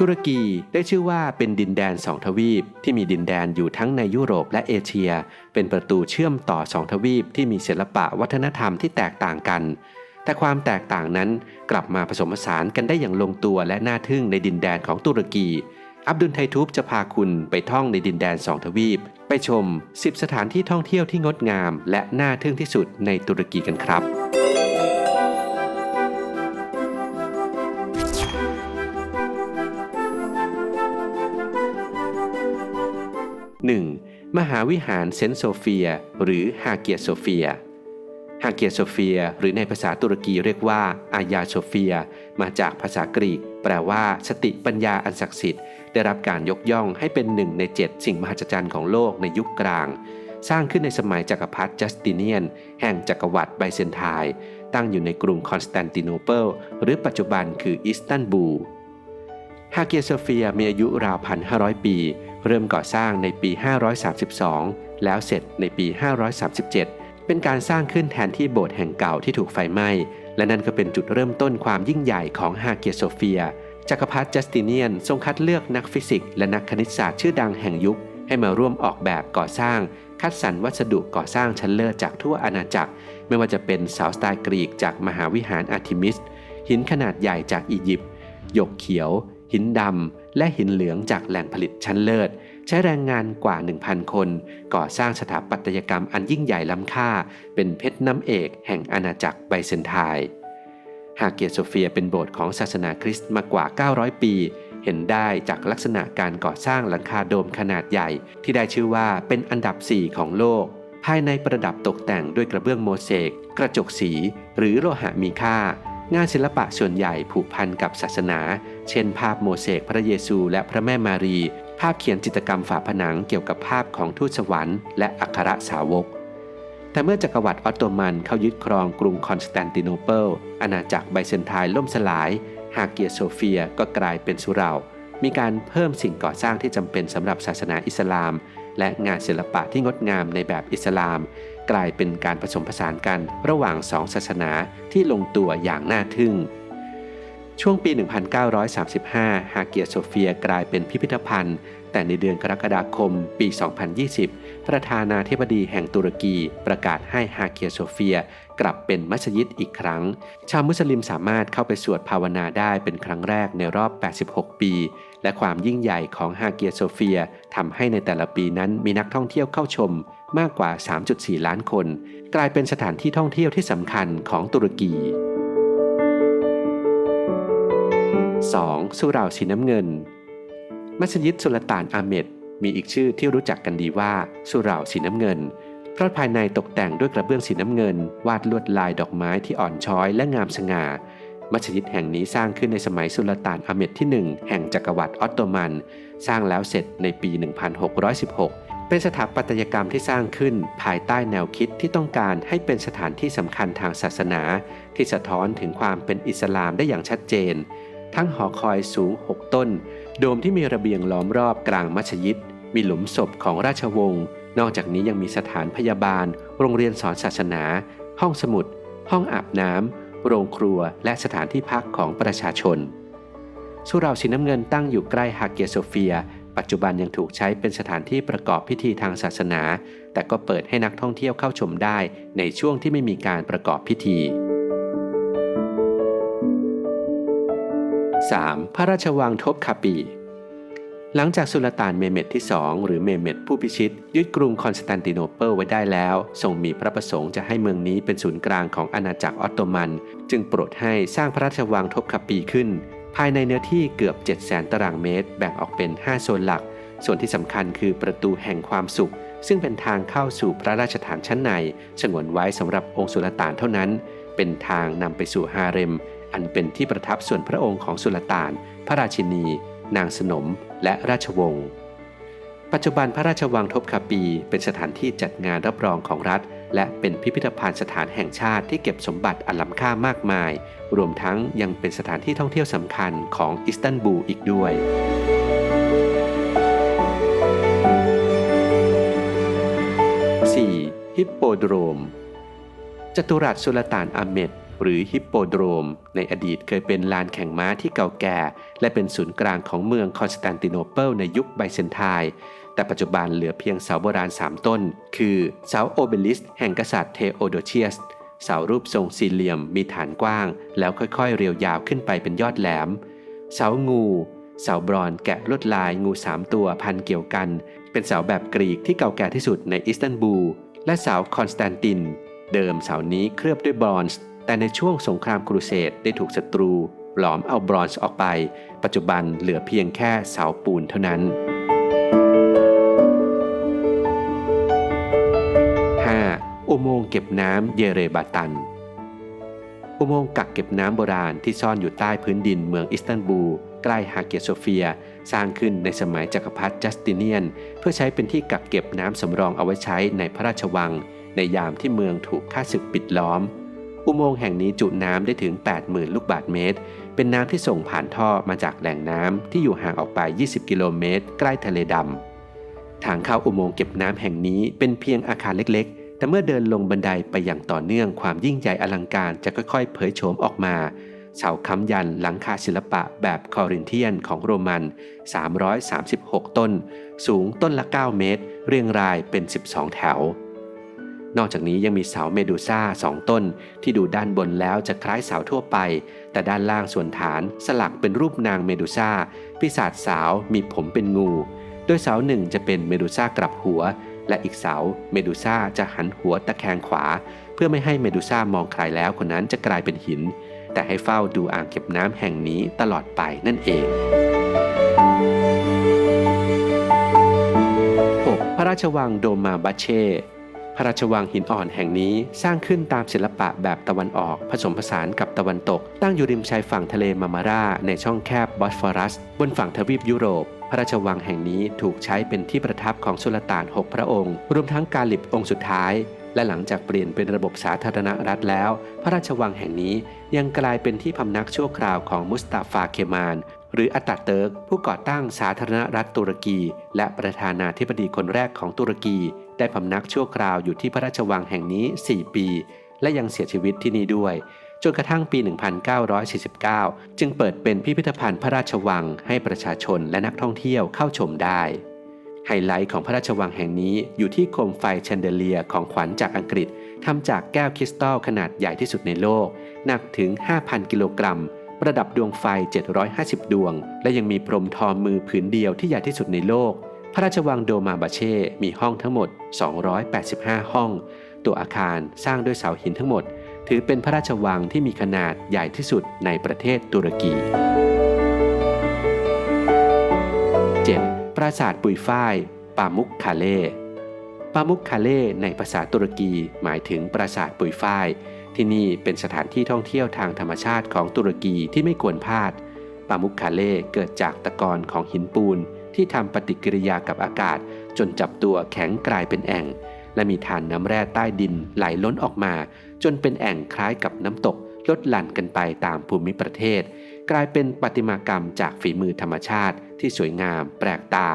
ตุรกีได้ชื่อว่าเป็นดินแดนสองทวีป ที่มีดินแดนอยู่ทั้งในยุโรปและเอเชีย เป็นประตูเชื่อมต่อสองทวีปที่มีศิลปะวัฒนธรรมที่แตกต่างกัน แต่ความแตกต่างนั้นกลับมาผสมผสานกันได้อย่างลงตัวและน่าทึ่งในดินแดนของตุรกี อับดุลไททูบจะพาคุณไปท่องในดินแดนสองทวีป ไปชม 10 สถานที่ท่องเที่ยวที่งดงาม และน่าทึ่งที่สุดในตุรกีกันครับ มหาวิหารเซนต์โซเฟีย หรือฮาเกียโซเฟีย ฮาเกียโซเฟีย หรือในภาษาตุรกีเรียกว่า อายาโซเฟีย มาจากภาษากรีก แปลว่า สติปัญญาอันศักดิ์สิทธิ์ได้รับการยกย่องให้เป็นหนึ่งในเจ็ดสิ่งมหัศจรรย์ของโลกในยุคกลาง สร้างขึ้นในสมัยจักรพรรดิจัสติเนียน แห่งจักรวรรดิไบเซนไทน์ตั้งอยู่ในกรุงคอนสแตนติโนเปิลหรือปัจจุบันคืออิสตันบูล ฮาเกียโซเฟียมีอายุราวพันห้าร้อยปี เริ่มก่อสร้างในปี 532 แล้วเสร็จในปี 537 เป็นการสร้างขึ้นแทนที่โบสถ์แห่งเก่าที่ถูกไฟไหม้ และนั่นก็เป็นจุดเริ่มต้นความยิ่งใหญ่ของฮาเกียโซเฟีย จักรพรรดิจัสติเนียนทรงคัดเลือกนักฟิสิกส์และนักคณิตศาสตร์ชื่อดังแห่งยุค ให้มาร่วมออกแบบก่อสร้าง คัดสรรวัสดุก่อสร้างชั้นเลิศจากทั่วอาณาจักร ไม่ว่าจะเป็นเสาสไตล์กรีกจากมหาวิหารอาร์ทิมิส หินขนาดใหญ่จากอียิปต์หยกเขียว หินดำ และหินเหลืองจากแหล่งผลิตชั้นเลิศ ใช้แรงงานกว่า 1,000 คน ก่อสร้างสถาปัตยกรรมอันยิ่งใหญ่ล้ำค่า เป็นเพชรน้ำเอกแห่งอาณาจักรไบเซนไทน์ฮาเกียโซเฟียเป็นโบสถ์ของศาสนาคริสต์มากว่า 900 ปี เห็นได้จากลักษณะการก่อสร้างหลังคาโดมขนาดใหญ่ ที่ได้ชื่อว่าเป็นอันดับ 4 ของโลก ภายในประดับตกแต่งด้วยกระเบื้องโมเสก กระจกสี หรือโลหะมีค่างานศิลปะส่วนใหญ่ผูกพันกับศาสนา เช่น ภาพโมเสกพระเยซูและพระแม่มารี ภาพเขียนจิตรกรรมฝาผนังเกี่ยวกับภาพของทูตสวรรค์และอัครสาวก แต่เมื่อจักรวรรดิออตโตมันเข้ายึดครองกรุงคอนสแตนติโนเปิลอาณาจักรไบเซนไทน์ล่มสลาย ฮาเกียโซเฟียก็กลายเป็นสุเหร่ามีการเพิ่มสิ่งก่อสร้างที่จำเป็นสำหรับศาสนาอิสลาม และงานศิลปะที่งดงามในแบบอิสลาม กลายเป็นการผสมผสานกันระหว่างสองศาสนาที่ลงตัวอย่างน่าทึ่ง ช่วงปี 1935 ฮาเกียโซเฟียกลายเป็นพิพิธภัณฑ์ แต่ในเดือนกรกฎาคมปี 2020 ประธานาธิบดีแห่งตุรกีประกาศให้ฮาเกียโซเฟียกลับเป็นมัสยิดอีกครั้ง ชาวมุสลิมสามารถเข้าไปสวดภาวนาได้เป็นครั้งแรกในรอบ 86 ปี และความยิ่งใหญ่ของฮาเกียโซเฟียทำให้ในแต่ละปีนั้นมีนักท่องเที่ยวเข้าชมมากกว่า 3.4 ล้านคน กลายเป็นสถานที่ท่องเที่ยวที่สำคัญของตุรกี 2. สุเหร่าสีน้ำเงิน มัสยิดสุลต่านอาเมดมีอีกชื่อที่รู้จักกันดีว่าสุเหร่าสีน้ำเงิน เพราะภายในตกแต่งด้วยกระเบื้องสีน้ำเงิน วาดลวดลายดอกไม้ที่อ่อนช้อยและงามสง่า มัสยิดแห่งนี้สร้างขึ้นในสมัยสุลต่านอาเมดที่ 1 แห่งจักรวรรดิออตโตมัน สร้างแล้วเสร็จในปี 1616 เป็นสถาปัตยกรรมที่สร้างขึ้นภายใต้แนวคิดที่ต้องการให้เป็นสถานที่สำคัญทางศาสนา ที่สะท้อนถึงความเป็นอิสลามได้อย่างชัดเจน ทั้งหอคอยสูง 6 ต้น โดมที่มีระเบียงล้อมรอบกลางมัสยิด มีหลุมศพของราชวงศ์ นอกจากนี้ยังมีสถานพยาบาล โรงเรียนสอนศาสนา ห้องสมุด ห้องอาบน้ำ โรงครัว และสถานที่พักของประชาชน สุเหร่าสีน้ำเงินตั้งอยู่ใกล้ฮาเกียโซเฟีย ปัจจุบันยังถูกใช้เป็นสถานที่ประกอบพิธีทางศาสนา แต่ก็เปิดให้นักท่องเที่ยวเข้าชมได้ในช่วงที่ไม่มีการประกอบพิธี 3. พระราชวังทบคาปี หลังจากสุลต่านเมเมตที่ 2 หรือเมเมตผู้พิชิต ยึดกรุงคอนสแตนติโนเปิลไว้ได้แล้ว ทรงมีพระประสงค์จะให้เมืองนี้เป็นศูนย์กลางของอาณาจักรออตโตมัน จึงโปรดให้สร้างพระราชวังทบคาปีขึ้น ภายในเนื้อที่เกือบ 7 0 0 0 0ตารางเมตร แบ่งออกเป็น 5 โซนหลัก ส่วนที่สำคัญคือประตูแห่งความสุข ซึ่งเป็นทางเข้าสู่พระราชฐานชั้นในสงวนไว้สำหรับองค์สุลต่านเท่านั้น เป็นทางนำไปสู่ฮาเร็ม อันเป็นที่ประทับส่วนพระองค์ของสุลต่าน พระราชินี นางสนม และราชวงศ์ ปัจจุบันพระราชวังทบคาปี เป็นสถานที่จัดงานรับรองของรัฐ และเป็นพิพิธภัณฑ์สถานแห่งชาติที่เก็บสมบัติอันล้ำค่ามากมาย รวมทั้งยังเป็นสถานที่ท่องเที่ยวสำคัญของอิสตันบูลอีกด้วยฮิปโปโดรม จตุรัสสุลต่านอาเมด หรือฮิปโปโดรม ในอดีตเคยเป็นลานแข่งม้าที่เก่าแก่ และเป็นศูนย์กลางของเมืองคอนสแตนติโนเปิลในยุคไบเซนไทน์แต่ปัจจุบันเหลือเพียงเสาโบราณ 3 ต้น คือเสาโอเบลิสแห่งกษัตริย์เทโอโดเชียส เสารูปทรงสี่เหลี่ยมมีฐานกว้าง แล้วค่อยๆ เรียวยาวขึ้นไปเป็นยอดแหลม เสางู เสาบรอนแกะลวดลายงูสามตัวพันเกี่ยวกัน เป็นเสาแบบกรีกที่เก่าแก่ที่สุดในอิสตันบูล และเสาคอนสแตนติน เดิมเสานี้เคลือบด้วยบรอนซ์ แต่ในช่วงสงครามครูเสดได้ถูกศัตรู หลอมเอาบรอนซ์ออกไป ปัจจุบันเหลือเพียงแค่เสาปูนเท่านั้น 5. อุโมงค์เก็บน้ำเยเรบาตัน อุโมงค์กักเก็บน้ำโบราณที่ซ่อนอยู่ใต้พื้นดินเมืองอิสตันบูลใกล้ฮาเกียโซเฟีย สร้างขึ้นในสมัยจักรพรรดิจัสติเนียน เพื่อใช้เป็นที่กักเก็บน้ำสำรองเอาไว้ใช้ในพระราชวัง ในยามที่เมืองถูกข้าศึกปิดล้อม อุโมงค์แห่งนี้จุน้ำได้ถึง 80,000 ลูกบาศก์เมตร เป็นน้ำที่ส่งผ่านท่อมาจากแหล่งน้ำที่อยู่ห่างออกไป 20 กิโลเมตร ใกล้ทะเลดำ ทางเข้าอุโมงค์เก็บน้ำแห่งนี้เป็นเพียงอาคารเล็กๆ แต่เมื่อเดินลงบันไดไปอย่างต่อเนื่องความยิ่งใหญ่อลังการจะค่อยๆ เผยโฉมออกมา เสาค้ำยันหลังคาศิลปะแบบคอรินเทียนของโรมัน 336 ต้น สูงต้นละ 9 เมตร เรียงรายเป็น 12 แถว นอกจากนี้ยังมีเสาเมดูซ่าสองต้น ที่ดูด้านบนแล้วจะคล้ายเสาทั่วไป แต่ด้านล่างส่วนฐานสลักเป็นรูปนางเมดูซ่าปีศาจสาวมีผมเป็นงู โดยเสาหนึ่งจะเป็นเมดูซ่ากลับหัว และอีกเสาเมดูซ่าจะหันหัวตะแคงขวา เพื่อไม่ให้เมดูซ่ามองใครแล้วคนนั้นจะกลายเป็นหิน แต่ให้เฝ้าดูอ่างเก็บน้ำแห่งนี้ตลอดไปนั่นเอง 6. พระราชวังโดมาบาเช่ พระราชวังหินอ่อนแห่งนี้สร้างขึ้นตามศิลปะแบบตะวันออกผสมผสานกับตะวันตก ตั้งอยู่ริมชายฝั่งทะเลมามาราในช่องแคบบอสฟอรัส บนฝั่งทวีปยุโรป พระราชวังแห่งนี้ถูกใช้เป็นที่ประทับของสุลต่าน 6 พระองค์ รวมทั้งกาลิบองค์สุดท้าย และหลังจากเปลี่ยนเป็นระบบสาธารณรัฐแล้ว พระราชวังแห่งนี้ยังกลายเป็นที่พำนักชั่วคราวของมุสตาฟาเคมานหรืออัตตาเติร์กผู้ก่อตั้งสาธารณรัฐตุรกี และประธานาธิบดีคนแรกของตุรกี ได้พำนักชั่วคราวอยู่ที่พระราชวังแห่งนี้ 4 ปี และยังเสียชีวิตที่นี่ด้วย จนกระทั่งปี 1949 จึงเปิดเป็นพิพิธภัณฑ์พระราชวังให้ประชาชนและนักท่องเที่ยวเข้าชมได้ไฮไลท์ของพระราชวังแห่งนี้อยู่ที่โคมไฟแชนเดเลียของขวัญจากอังกฤษทำจากแก้วคริสตัลขนาดใหญ่ที่สุดในโลก หนักถึง 5,000 กิโลกรัม ประดับดวงไฟ 750 ดวง และยังมีพรมทอมือผืนเดียวที่ใหญ่ที่สุดในโลก พระราชวังโดมาบาเช่ มีห้องทั้งหมด 285 ห้อง ตัวอาคารสร้างด้วยเสาหินทั้งหมด ถือเป็นพระราชวังที่มีขนาดใหญ่ที่สุดในประเทศตุรกี 7. ปราสาทปุยฝ้าย ปามุกคาเล่ ปามุกคาเล่ในภาษาตุรกีหมายถึงปราสาทปุยฝ้าย ที่นี่เป็นสถานที่ท่องเที่ยวทางธรรมชาติของตุรกีที่ไม่ควรพลาด ปามุกคาเล่เกิดจากตะกอนของหินปูน ที่ทำปฏิกิริยากับอากาศ จนจับตัวแข็งกลายเป็นแอ่ง และมีฐานน้ำแร่ใต้ดินไหลล้นออกมา จนเป็นแอ่งคล้ายกับน้ำตกลดหลั่นกันไปตามภูมิประเทศ กลายเป็นประติมากรรมจากฝีมือธรรมชาติที่สวยงาม แปลกตา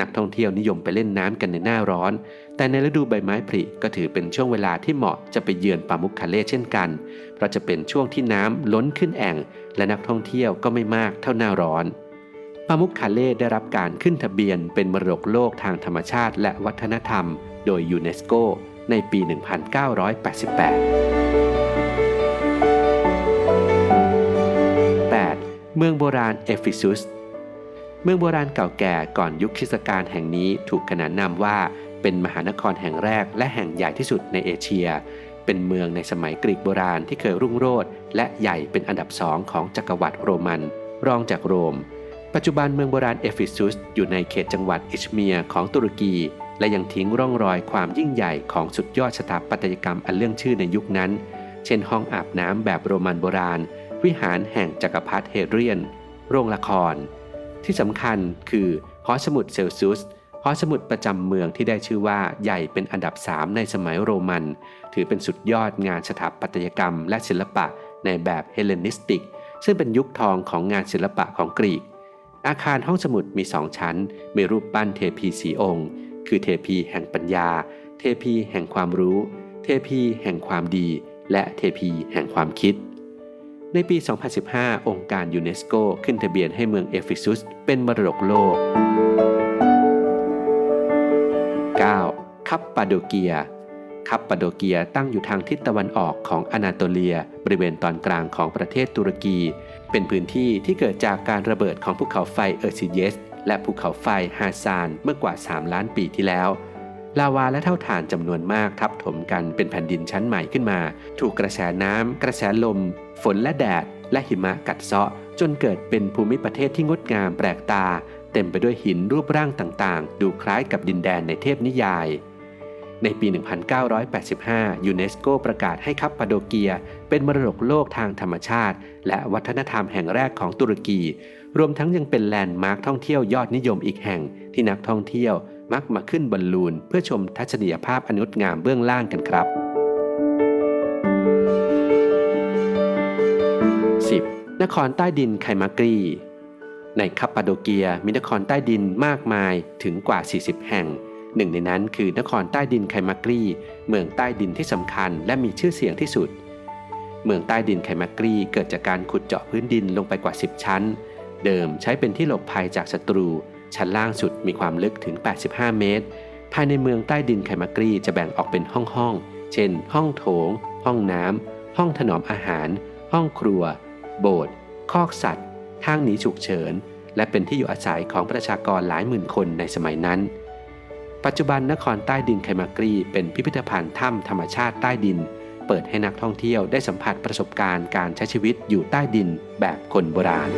นักท่องเที่ยวนิยมไปเล่นน้ำกันในหน้าร้อน แต่ในฤดูใบไม้ผลิก็ถือเป็นช่วงเวลาที่เหมาะจะไปเยือนปามุกคาเล่เช่นกัน เพราะจะเป็นช่วงที่น้ำล้นขึ้นแอ่ง และนักท่องเที่ยวก็ไม่มากเท่าหน้าร้อน ปามุกคาเล่ได้รับการขึ้นทะเบียนเป็นมรดกโลกทางธรรมชาติและวัฒนธรรม โดยยูเนสโกในปี 1988 8. เมืองโบราณเอฟิซุส เมืองโบราณเก่าแก่ก่อนยุคคริสตกาลแห่งนี้ถูกขนานนามว่า เป็นมหานครแห่งแรกและแห่งใหญ่ที่สุดในเอเชีย เป็นเมืองในสมัยกรีกโบราณที่เคยรุ่งโรจน์และใหญ่เป็นอันดับสองของจักรวรรดิโรมัน รองจากโรม ปัจจุบันเมืองโบราณเอฟิซุสอยู่ในเขตจังหวัดอิชเมียของตุรกี และยังทิ้งร่องรอยความยิ่งใหญ่ของสุดยอดสถาปัตยกรรมอันเรื่องชื่อในยุคนั้น เช่นห้องอาบน้ำแบบโรมันโบราณ วิหารแห่งจักรพรรดิเฮเรียน โรงละคร ที่สำคัญคือหอสมุดเซลซุสหอสมุดประจำเมืองที่ได้ชื่อว่าใหญ่เป็นอันดับ 3 ในสมัยโรมัน ถือเป็นสุดยอดงานสถาปัตยกรรมและศิลปะในแบบเฮเลนิสติก ซึ่งเป็นยุคทองของงานศิลปะของกรีก อาคารห้องสมุดมีสองชั้น มีรูปปั้นเทพีสีองค์ คือเทพีแห่งปัญญา เทพีแห่งความรู้ เทพีแห่งความดี และเทพีแห่งความคิด ในปี 2015 องค์การยูเนสโกขึ้นทะเบียนให้เมืองเอฟิซุสเป็นมรดกโลก 9. คัปปาโดเกีย คัปปาโดเกียตั้งอยู่ทางทิศตะวันออกของอนาโตเลีย บริเวณตอนกลางของประเทศตุรกี เป็นพื้นที่ที่เกิดจากการระเบิดของภูเขาไฟเออร์ซิเยส และภูเขาไฟฮาซานเมื่อกว่า 3 ล้านปีที่แล้ว ลาวาและเท่าฐานจำนวนมากทับถมกันเป็นแผ่นดินชั้นใหม่ขึ้นมา ถูกกระแสน้ำ กระแสลม ฝนและแดด และหิมะกัดเซาะ จนเกิดเป็นภูมิประเทศที่งดงามแปลกตา เต็มไปด้วยหินรูปร่างต่างๆ ดูคล้ายกับดินแดนในเทพนิยาย ในปี 1985 ยูเนสโกประกาศให้คัปปาโดเกีย เป็นมรดกโลกทางธรรมชาติ และวัฒนธรรมแห่งแรกของตุรกี รวมทั้งยังเป็นแลนด์มาร์คท่องเที่ยวยอดนิยมอีกแห่ง ที่นักท่องเที่ยวมักมาขึ้นบอลลูน เพื่อชมทัศนียภาพอนงดงามเบื้องล่างกันครับ 10. นครใต้ดินไคมากรีในคัปปาโดเกียมีนครใต้ดินมากมายถึงกว่า 40 แห่ง หนึ่งในนั้นคือนครใต้ดินไคมากรี เมืองใต้ดินที่สำคัญและมีชื่อเสียงที่สุด เมืองใต้ดินไคมากรีเกิดจากการขุดเจาะพื้นดินลงไปกว่า 10 ชั้น เดิมใช้เป็นที่หลบภัยจากศัตรู ชั้นล่างสุดมีความลึกถึง 85 เมตร ภายในเมืองใต้ดินไคมากรีจะแบ่งออกเป็นห้องๆ เช่น ห้องโถง ห้องน้ำ ห้องถนอมอาหาร ห้องครัว โบสถ์ คอกสัตว์ ทางหนีฉุกเฉิน และเป็นที่อยู่อาศัยของประชากรหลายหมื่นคนในสมัยนั้น ปัจจุบันนครใต้ดินไคมากรีเป็นพิพิธภัณฑ์ถ้ำธรรมชาติใต้ดิน เปิดให้นักท่องเที่ยวได้สัมผัสประสบการณ์การใช้ชีวิตอยู่ใต้ดินแบบคนโบราณ